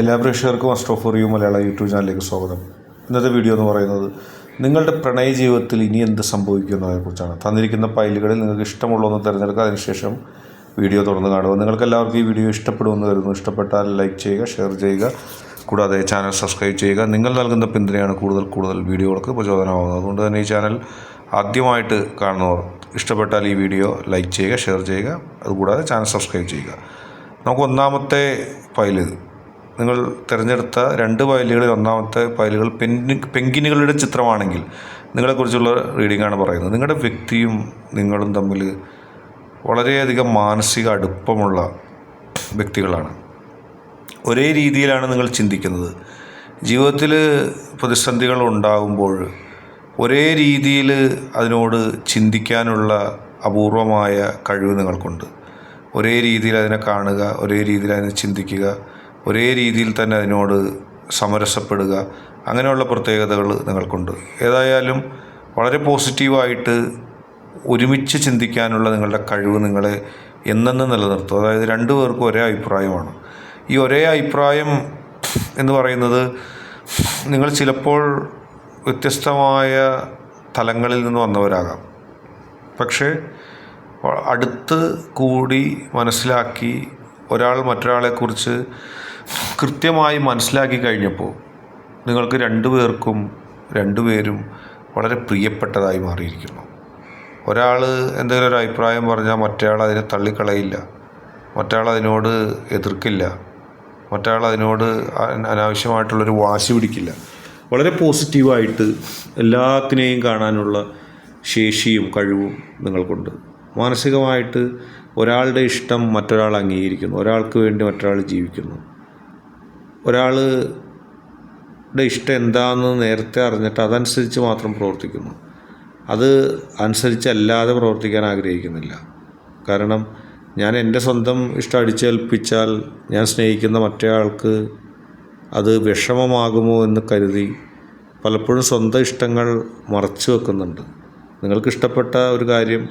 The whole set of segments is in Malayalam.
എല്ലാ പ്രേക്ഷകർക്കും astro for you Malayala YouTube ചാനലിലേക്ക് സ്വാഗതം. ഇന്നത്തെ വീഡിയോ എന്ന് പറയുന്നത് നിങ്ങളുടെ പ്രണയ ജീവിതത്തിൽ ഇനി എന്ത് സംഭവിക്കുന്നതിനെക്കുറിച്ചാണ് തന്നിരിക്കുന്ന ഫയലുകളിൽ നിങ്ങൾക്ക് ഇഷ്ടമുള്ളതൊന്ന് തിരഞ്ഞെടുക്കുക അതിനുശേഷം വീഡിയോ തുറന്ന് കാണുക. നിങ്ങൾക്ക് എല്ലാവർക്കും ഈ വീഡിയോ ഇഷ്ടപ്പെടുമെന്ന് കരുതുന്നു. ഇഷ്ടപ്പെട്ടാൽ ലൈക്ക് ചെയ്യുക ഷെയർ ചെയ്യുക കൂടാതെ ചാനൽ സബ്സ്ക്രൈബ് ചെയ്യുക. നിങ്ങൾ നൽകുന്ന പിന്തുണയാണ് കൂടുതൽ കൂടുതൽ വീഡിയോകൾക്ക് പ്രചോദനമാകുന്നത്. അതുകൊണ്ട് തന്നെ ഈ ചാനൽ ആദ്യമായിട്ട് കാണുന്നവർ ഇഷ്ടപ്പെട്ടാൽ ഈ വീഡിയോ ലൈക്ക് ചെയ്യുക ഷെയർ ചെയ്യുക അതുകൂടാതെ ചാനൽ സബ്സ്ക്രൈബ് ചെയ്യുക. നമുക്ക് ഒന്നാമത്തെ ഫയൽ നിങ്ങൾ തിരഞ്ഞെടുത്ത രണ്ട് ഫയലുകളിൽ ഒന്നാമത്തെ ഫയലുകൾ പെൻ പെങ്കിനുകളുടെ ചിത്രമാണെങ്കിൽ നിങ്ങളെക്കുറിച്ചുള്ള റീഡിംഗ് ആണ് പറയുന്നത്. നിങ്ങളുടെ വ്യക്തിയും നിങ്ങളും തമ്മിൽ വളരെയധികം മാനസിക അടുപ്പമുള്ള വ്യക്തികളാണ്. ഒരേ രീതിയിലാണ് നിങ്ങൾ ചിന്തിക്കുന്നത്. ജീവിതത്തിൽ പ്രതിസന്ധികൾ ഉണ്ടാകുമ്പോൾ ഒരേ രീതിയിൽ അതിനോട് ചിന്തിക്കാനുള്ള അപൂർവമായ കഴിവ് നിങ്ങൾക്കുണ്ട്. ഒരേ രീതിയിൽ അതിനെ കാണുക ഒരേ രീതിയിൽ അതിനെ ചിന്തിക്കുക ഒരേ രീതിയിൽ തന്നെ അതിനോട് സമരസപ്പെടുക അങ്ങനെയുള്ള പ്രത്യേകതകൾ നിങ്ങൾക്കുണ്ട്. ഏതായാലും വളരെ പോസിറ്റീവായിട്ട് ഒരുമിച്ച് ചിന്തിക്കാനുള്ള നിങ്ങളുടെ കഴിവ് നിങ്ങളെ എന്നെന്നും നിലനിർത്തും. അതായത് രണ്ടു പേർക്കും ഒരേ അഭിപ്രായമാണ്. ഈ ഒരേ അഭിപ്രായം എന്ന് പറയുന്നത് നിങ്ങൾ ചിലപ്പോൾ വ്യത്യസ്തമായ തലങ്ങളിൽ നിന്ന് വന്നവരാകാം. പക്ഷേ അടുത്ത് കൂടി മനസ്സിലാക്കി ഒരാൾ മറ്റൊരാളെക്കുറിച്ച് കൃത്യമായി മനസ്സിലാക്കി കഴിഞ്ഞപ്പോൾ നിങ്ങൾക്ക് രണ്ടു പേർക്കും രണ്ടുപേരും വളരെ പ്രിയപ്പെട്ടതായി മാറിയിരിക്കുന്നു. ഒരാൾ എന്തെങ്കിലും ഒരു അഭിപ്രായം പറഞ്ഞാൽ മറ്റേയാൾ അതിനെ തള്ളിക്കളയില്ല. മറ്റേയാൾ അതിനോട് എതിർക്കില്ല. മറ്റേയാൾ അതിനോട് അന- അനാവശ്യമായിട്ടുള്ളൊരു വാശി പിടിക്കില്ല. വളരെ പോസിറ്റീവായിട്ട് എല്ലാത്തിനെയും കാണാനുള്ള ശേഷിയും കഴിവും നിങ്ങൾക്കുണ്ട്. മാനസികമായിട്ട് ഒരാളുടെ ഇഷ്ടം മറ്റൊരാൾ അംഗീകരിക്കുന്നു. ഒരാൾക്ക് വേണ്ടി മറ്റൊരാൾ ജീവിക്കുന്നു. ഒരാളുടെ ഇഷ്ടം എന്താണെന്ന് നേരത്തെ അറിഞ്ഞിട്ട് അതനുസരിച്ച് മാത്രം പ്രവർത്തിക്കുന്നു. അത് അനുസരിച്ചല്ലാതെ പ്രവർത്തിക്കാൻ ആഗ്രഹിക്കുന്നില്ല. കാരണം ഞാൻ എന്റെ സ്വന്തം ഇഷ്ടം അടിച്ചേൽപ്പിച്ചാൽ ഞാൻ സ്നേഹിക്കുന്ന മറ്റേ ആൾക്ക് അത് വിഷമമാകുമോ എന്ന് കരുതി പലപ്പോഴും സ്വന്തം ഇഷ്ടങ്ങൾ മറച്ചു വെക്കുന്നുണ്ട്. നിങ്ങൾക്ക് ഇഷ്ടപ്പെട്ട ഒരു കാര്യം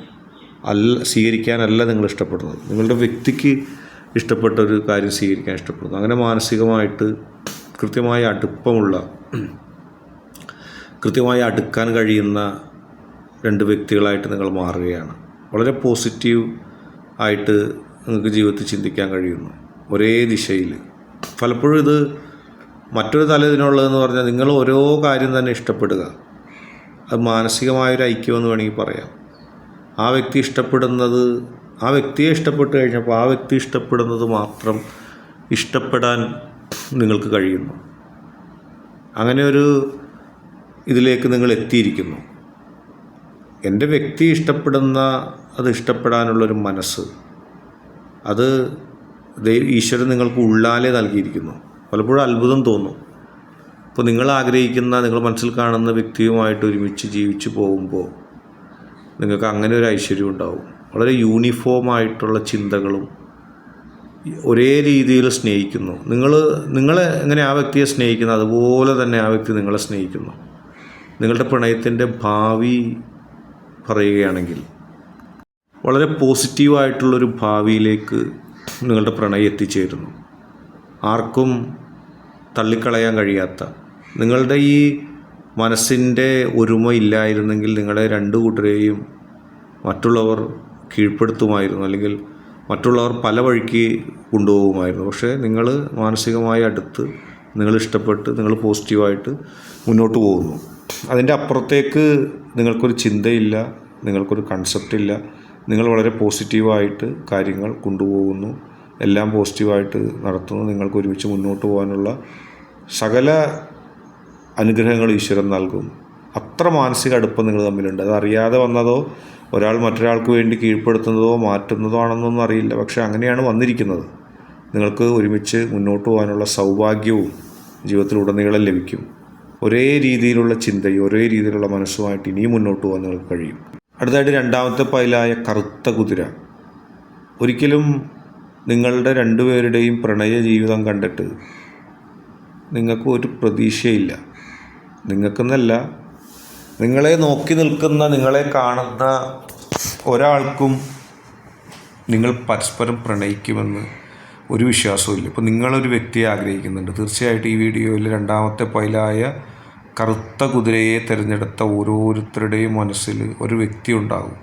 അല്ല സ്വീകരിക്കാനല്ല നിങ്ങൾ ഇഷ്ടപ്പെടുന്നത് നിങ്ങളുടെ വ്യക്തിക്ക് ഇഷ്ടപ്പെട്ട ഒരു കാര്യം സ്വീകരിക്കാൻ ഇഷ്ടപ്പെടുന്നു. അങ്ങനെ മാനസികമായിട്ട് കൃത്യമായ അടുപ്പമുള്ള കൃത്യമായി അടുക്കാൻ കഴിയുന്ന രണ്ട് വ്യക്തികളായിട്ട് നിങ്ങൾ മാറുകയാണ്. വളരെ പോസിറ്റീവ് ആയിട്ട് നിങ്ങൾക്ക് ജീവിതത്തിൽ ചിന്തിക്കാൻ കഴിയുന്നു. ഒരേ ദിശയിൽ. പലപ്പോഴും ഇത് മറ്റൊരു തല ഇതിനുള്ളതെന്ന് പറഞ്ഞാൽ നിങ്ങൾ ഓരോ കാര്യം തന്നെ ഇഷ്ടപ്പെടുക. അത് മാനസികമായൊരു ഐക്യമെന്ന് വേണമെങ്കിൽ പറയാം. ആ വ്യക്തി ഇഷ്ടപ്പെടുന്നത് ആ വ്യക്തിയെ ഇഷ്ടപ്പെട്ട് കഴിഞ്ഞപ്പോൾ ആ വ്യക്തി ഇഷ്ടപ്പെടുന്നത് മാത്രം ഇഷ്ടപ്പെടാൻ നിങ്ങൾക്ക് കഴിയുന്നു. അങ്ങനെ ഒരു ഇതിലേക്ക് നിങ്ങൾ എത്തിയിരിക്കുന്നു. എന്റെ വ്യക്തി ഇഷ്ടപ്പെടുന്ന അത് ഇഷ്ടപ്പെടാനുള്ളൊരു മനസ്സ് അത് ഈശ്വരൻ നിങ്ങൾക്ക് ഉള്ളാലേ നൽകിയിരിക്കുന്നു. പലപ്പോഴും അത്ഭുതം തോന്നും. അപ്പോൾ നിങ്ങൾ ആഗ്രഹിക്കുന്ന നിങ്ങൾ മനസ്സിൽ കാണുന്ന വ്യക്തിയുമായിട്ട് ഒരുമിച്ച് ജീവിച്ചു പോകുമ്പോൾ നിങ്ങൾക്ക് അങ്ങനെ ഒരു ഐശ്വര്യം ഉണ്ടാവും. വളരെ യൂണിഫോം ആയിട്ടുള്ള ചിന്തകളും ഒരേ രീതിയിൽ സ്നേഹിക്കുന്നു. നിങ്ങൾ നിങ്ങളെ എങ്ങനെ ആ വ്യക്തിയെ സ്നേഹിക്കുന്നു? അതുപോലെ തന്നെ ആ വ്യക്തി നിങ്ങളെ സ്നേഹിക്കുന്നു. നിങ്ങളുടെ പ്രണയത്തിന്റെ ഭാവി പറയുകയാണെങ്കിൽ വളരെ പോസിറ്റീവായിട്ടുള്ളൊരു ഭാവിയിലേക്ക് നിങ്ങളുടെ പ്രണയം എത്തിച്ചേരുന്നു. ആർക്കും തള്ളിക്കളയാൻ കഴിയാത്ത. നിങ്ങളുടെ ഈ മനസ്സിന്റെ ഒരുമ ഇല്ലായിരുന്നെങ്കിൽ നിങ്ങളെ രണ്ടു കൂട്ടരെയും മറ്റുള്ളവർ കീഴ്പ്പെടുത്തുമായിരുന്നു അല്ലെങ്കിൽ മറ്റുള്ളവർ പല വഴിക്ക് കൊണ്ടുപോകുമായിരുന്നു. പക്ഷേ നിങ്ങൾ മാനസികമായി അടുത്ത് നിങ്ങൾ ഇഷ്ടപ്പെട്ട് നിങ്ങൾ പോസിറ്റീവായിട്ട് മുന്നോട്ട് പോകുന്നു. അതിന്റെ അപ്പുറത്തേക്ക് നിങ്ങൾക്കൊരു ചിന്തയില്ല നിങ്ങൾക്കൊരു കൺസെപ്റ്റ് ഇല്ല. നിങ്ങൾ വളരെ പോസിറ്റീവായിട്ട് കാര്യങ്ങൾ കൊണ്ടുപോകുന്നു. എല്ലാം പോസിറ്റീവായിട്ട് നടത്തുന്നു. നിങ്ങൾക്ക് ഒരുമിച്ച് മുന്നോട്ട് പോകാനുള്ള സകല അനുഗ്രഹങ്ങൾ ഈശ്വരൻ നൽകും അത്ര മാനസിക അടുപ്പം നിങ്ങൾ തമ്മിലുണ്ട്. അത് അറിയാതെ വന്നതോ ഒരാൾ മറ്റൊരാൾക്ക് വേണ്ടി കീഴ്പ്പെടുത്തുന്നതോ മാറ്റുന്നതോ ആണെന്നൊന്നും അറിയില്ല. പക്ഷേ അങ്ങനെയാണ് വന്നിരിക്കുന്നത്. നിങ്ങൾക്ക് ഒരുമിച്ച് മുന്നോട്ട് പോകാനുള്ള സൗഭാഗ്യവും ജീവിതത്തിലുടനീളം ലഭിക്കും. ഒരേ രീതിയിലുള്ള ചിന്തയും ഒരേ രീതിയിലുള്ള മനസ്സുമായിട്ട് ഇനിയും മുന്നോട്ട് പോകാൻ നിങ്ങൾക്ക് കഴിയും. അടുത്തായിട്ട് രണ്ടാമത്തെ പൈലായ കറുത്ത കുതിര. ഒരിക്കലും നിങ്ങളുടെ രണ്ടുപേരുടെയും പ്രണയ ജീവിതം കണ്ടിട്ട് നിങ്ങൾക്ക് ഒരു പ്രതീക്ഷയില്ല. നിങ്ങൾക്കെന്നല്ല നിങ്ങളെ നോക്കി നിൽക്കുന്ന നിങ്ങളെ കാണുന്ന ഒരാൾക്കും നിങ്ങൾ പരസ്പരം പ്രണയിക്കുമെന്ന് ഒരു വിശ്വാസവും ഇല്ല. ഇപ്പോൾ നിങ്ങളൊരു വ്യക്തിയെ ആഗ്രഹിക്കുന്നുണ്ട്. തീർച്ചയായിട്ടും ഈ വീഡിയോയിൽ രണ്ടാമത്തെ പൈലായ കറുത്ത കുതിരയെ തിരഞ്ഞെടുത്ത ഓരോരുത്തരുടെയും മനസ്സിൽ ഒരു വ്യക്തി ഉണ്ടാകും.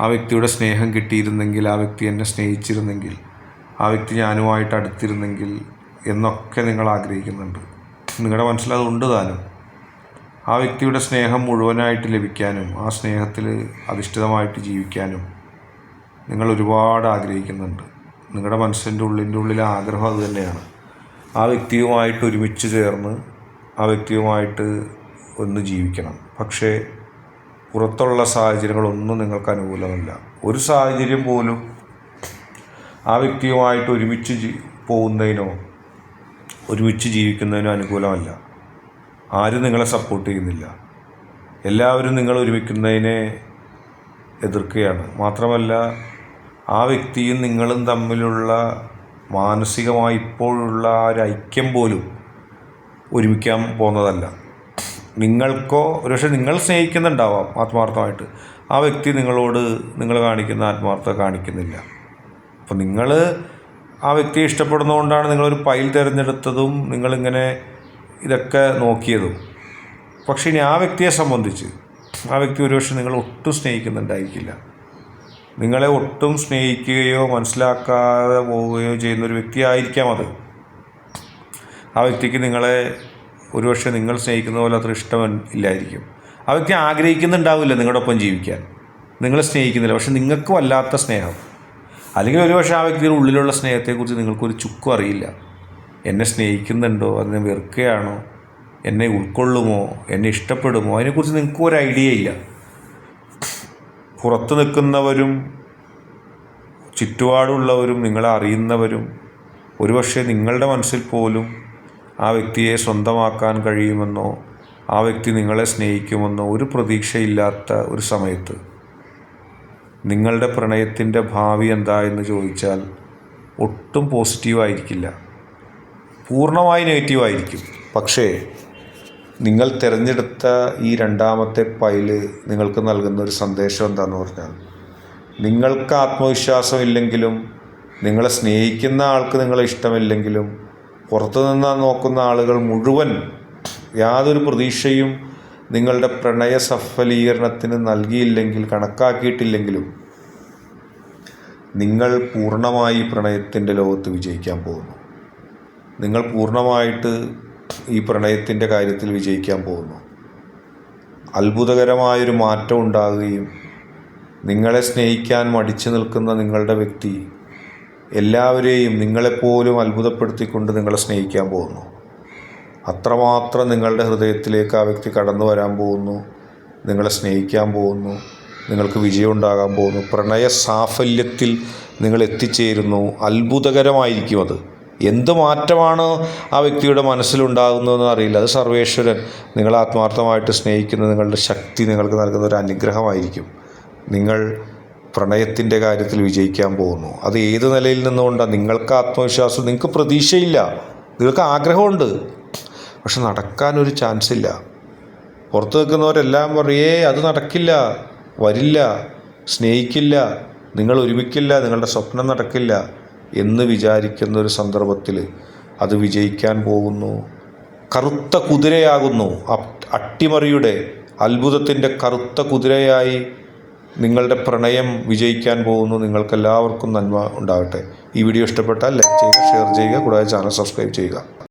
ആ വ്യക്തിയുടെ സ്നേഹം കിട്ടിയിരുന്നെങ്കിൽ ആ വ്യക്തി എന്നെ സ്നേഹിച്ചിരുന്നെങ്കിൽ ആ വ്യക്തി ഞാനുമായിട്ട് അടുത്തിരുന്നെങ്കിൽ എന്നൊക്കെ നിങ്ങൾ ആഗ്രഹിക്കുന്നുണ്ട്. നിങ്ങളുടെ മനസ്സിൽ അതുണ്ട് താനും. ആ വ്യക്തിയുടെ സ്നേഹം മുഴുവനായിട്ട് ലഭിക്കാനും ആ സ്നേഹത്തിൽ അധിഷ്ഠിതമായിട്ട് ജീവിക്കാനും നിങ്ങൾ ഒരുപാട് ആഗ്രഹിക്കുന്നുണ്ട്. നിങ്ങളുടെ മനസ്സിന്റെ ഉള്ളിന്റെ ഉള്ളിലെ ആഗ്രഹം അത് തന്നെയാണ്. ആ വ്യക്തിയുമായിട്ട് ഒരുമിച്ച് ചേർന്ന് ആ വ്യക്തിയുമായിട്ട് ഒന്ന് ജീവിക്കണം. പക്ഷേ പുറത്തുള്ള സാഹചര്യങ്ങളൊന്നും നിങ്ങൾക്ക് അനുകൂലമല്ല. ഒരു സാഹചര്യം പോലും ആ വ്യക്തിയുമായിട്ട് ഒരുമിച്ച് പോകുന്നതിനോ ഒരുമിച്ച് ജീവിക്കുന്നതിനോ അനുകൂലമല്ല. ആരും നിങ്ങളെ സപ്പോർട്ട് ചെയ്യുന്നില്ല. എല്ലാവരും നിങ്ങൾ ഒരുമിക്കുന്നതിനെ എതിർക്കുകയാണ്. മാത്രമല്ല ആ വ്യക്തിയും നിങ്ങളും തമ്മിലുള്ള മാനസികമായി ഇപ്പോഴുള്ള ആ ഒരു ഐക്യം പോലും ഒരുമിക്കാൻ പോകുന്നതല്ല. നിങ്ങൾക്കോ ഒരുപക്ഷെ നിങ്ങൾ സ്നേഹിക്കുന്നുണ്ടാവാം ആത്മാർത്ഥമായിട്ട്. ആ വ്യക്തി നിങ്ങളോട് നിങ്ങൾ കാണിക്കുന്ന ആത്മാർത്ഥത കാണിക്കുന്നില്ല. അപ്പോൾ നിങ്ങൾ ആ വ്യക്തിയെ ഇഷ്ടപ്പെടുന്നതുകൊണ്ടാണ് നിങ്ങളൊരു പൈൽ തിരഞ്ഞെടുത്തതും നിങ്ങളിങ്ങനെ ഇതൊക്കെ നോക്കിയതും. പക്ഷേ ഇനി ആ വ്യക്തിയെ സംബന്ധിച്ച് ആ വ്യക്തി ഒരുപക്ഷെ നിങ്ങളെ ഒട്ടും സ്നേഹിക്കുന്നുണ്ടായിരിക്കില്ല. നിങ്ങളെ ഒട്ടും സ്നേഹിക്കുകയോ മനസ്സിലാക്കാതെ പോവുകയോ ചെയ്യുന്ന ഒരു വ്യക്തിയായിരിക്കാം അത്. ആ വ്യക്തിക്ക് നിങ്ങളെ ഒരുപക്ഷെ നിങ്ങൾ സ്നേഹിക്കുന്ന പോലെ അത്ര ഇഷ്ടം ഇല്ലായിരിക്കും. ആ വ്യക്തി ആഗ്രഹിക്കുന്നുണ്ടാവില്ല നിങ്ങളുടെ ഒപ്പം ജീവിക്കാൻ. നിങ്ങളെ സ്നേഹിക്കുന്നില്ല. പക്ഷെ നിങ്ങൾക്ക് വല്ലാത്ത സ്നേഹം. അല്ലെങ്കിൽ ഒരുപക്ഷെ ആ വ്യക്തിയുടെ ഉള്ളിലുള്ള സ്നേഹത്തെക്കുറിച്ച് നിങ്ങൾക്കൊരു ചുക്കും അറിയില്ല. എന്നെ സ്നേഹിക്കുന്നുണ്ടോ? അതിനെ വെറുക്കുകയാണോ? എന്നെ ഉൾക്കൊള്ളുമോ? എന്നെ ഇഷ്ടപ്പെടുമോ? അതിനെക്കുറിച്ച് നിങ്ങൾക്ക് ഒരു ഐഡിയ ഇല്ല. പുറത്ത് നിൽക്കുന്നവരും ചുറ്റുപാടുള്ളവരും നിങ്ങളെ അറിയുന്നവരും ഒരുപക്ഷെ നിങ്ങളുടെ മനസ്സിൽ പോലും ആ വ്യക്തിയെ സ്വന്തമാക്കാൻ കഴിയുമെന്നോ ആ വ്യക്തി നിങ്ങളെ സ്നേഹിക്കുമെന്നോ ഒരു പ്രതീക്ഷയില്ലാത്ത ഒരു സമയത്ത്. നിങ്ങളുടെ പ്രണയത്തിന്റെ ഭാവി എന്താ എന്ന് ചോദിച്ചാൽ ഒട്ടും പോസിറ്റീവായിരിക്കില്ല. പൂർണമായി നെഗറ്റീവായിരിക്കും പക്ഷേ നിങ്ങൾ തിരഞ്ഞെടുത്ത ഈ രണ്ടാമത്തെ പൈൽ നിങ്ങൾക്ക് നൽകുന്ന ഒരു സന്ദേശം എന്താണെന്ന് പറഞ്ഞാൽ നിങ്ങൾക്ക് ആത്മവിശ്വാസം ഇല്ലെങ്കിലും നിങ്ങളെ സ്നേഹിക്കുന്ന ആൾക്ക് നിങ്ങളെ ഇഷ്ടമില്ലെങ്കിലും പുറത്തു നിന്ന് നോക്കുന്ന ആളുകൾ മുഴുവൻ യാതൊരു പ്രതീക്ഷയും നിങ്ങളുടെ പ്രണയ സഫലീകരണത്തിന് നൽകിയില്ലെങ്കിൽ കണക്കാക്കിയിട്ടില്ലെങ്കിലും നിങ്ങൾ പൂർണമായി പ്രണയത്തിന്റെ ലോകത്ത് വിജയിക്കാൻ പോകുന്നു. നിങ്ങൾ പൂർണമായിട്ട് ഈ പ്രണയത്തിന്റെ കാര്യത്തിൽ വിജയിക്കാൻ പോകുന്നു. അത്ഭുതകരമായൊരു മാറ്റം ഉണ്ടാകുകയും നിങ്ങളെ സ്നേഹിക്കാൻ മടിച്ചു നിൽക്കുന്ന നിങ്ങളുടെ വ്യക്തി എല്ലാവരെയും നിങ്ങളെപ്പോലും അത്ഭുതപ്പെടുത്തിക്കൊണ്ട് നിങ്ങളെ സ്നേഹിക്കാൻ പോകുന്നു. അത്രമാത്രം നിങ്ങളുടെ ഹൃദയത്തിലേക്ക് ആ വ്യക്തി കടന്നു വരാൻ പോകുന്നു. നിങ്ങളെ സ്നേഹിക്കാൻ പോകുന്നു. നിങ്ങൾക്ക് വിജയം ഉണ്ടാകാൻ പോകുന്നു. പ്രണയ സാഫല്യത്തിൽ നിങ്ങൾ എത്തിച്ചേരുന്നു. അത്ഭുതകരമായിരിക്കും അത്. എന്ത് മാറ്റമാണ് ആ വ്യക്തിയുടെ മനസ്സിലുണ്ടാകുന്നതെന്ന് അറിയില്ല. അത് സർവേശ്വരൻ നിങ്ങൾ ആത്മാർത്ഥമായിട്ട് സ്നേഹിക്കുന്ന നിങ്ങളുടെ ശക്തി നിങ്ങൾക്ക് നൽകുന്ന ഒരു അനുഗ്രഹമായിരിക്കും. നിങ്ങൾ പ്രണയത്തിന്റെ കാര്യത്തിൽ വിജയിക്കാൻ പോകുന്നു. അത് ഏത് നിലയിൽ നിന്നുകൊണ്ടാണ്? നിങ്ങൾക്ക് ആത്മവിശ്വാസം നിങ്ങൾക്ക് പ്രതീക്ഷയില്ല. നിങ്ങൾക്ക് ആഗ്രഹമുണ്ട്. പക്ഷെ നടക്കാനൊരു ചാൻസ് ഇല്ല. പുറത്ത് നിൽക്കുന്നവരെല്ലാം പറയേ അത് നടക്കില്ല. വരില്ല. സ്നേഹിക്കില്ല. നിങ്ങൾ ഒരുമിക്കില്ല. നിങ്ങളുടെ സ്വപ്നം നടക്കില്ല. എന്ന് വിചാരിക്കുന്ന ഒരു സന്ദർഭത്തിൽ അത് വിജയിക്കാൻ പോകുന്നു. കറുത്ത കുതിരയാകുന്നു. അട്ടിമറിയുടെ അത്ഭുതത്തിന്റെ കറുത്ത കുതിരയായി നിങ്ങളുടെ പ്രണയം വിജയിക്കാൻ പോകുന്നു. നിങ്ങൾക്കെല്ലാവർക്കും നന്മ ഉണ്ടാകട്ടെ. ഈ വീഡിയോ ഇഷ്ടപ്പെട്ടാൽ ലൈക്ക് ചെയ്യുക ഷെയർ ചെയ്യുക കൂടാതെ ചാനൽ സബ്സ്ക്രൈബ് ചെയ്യുക.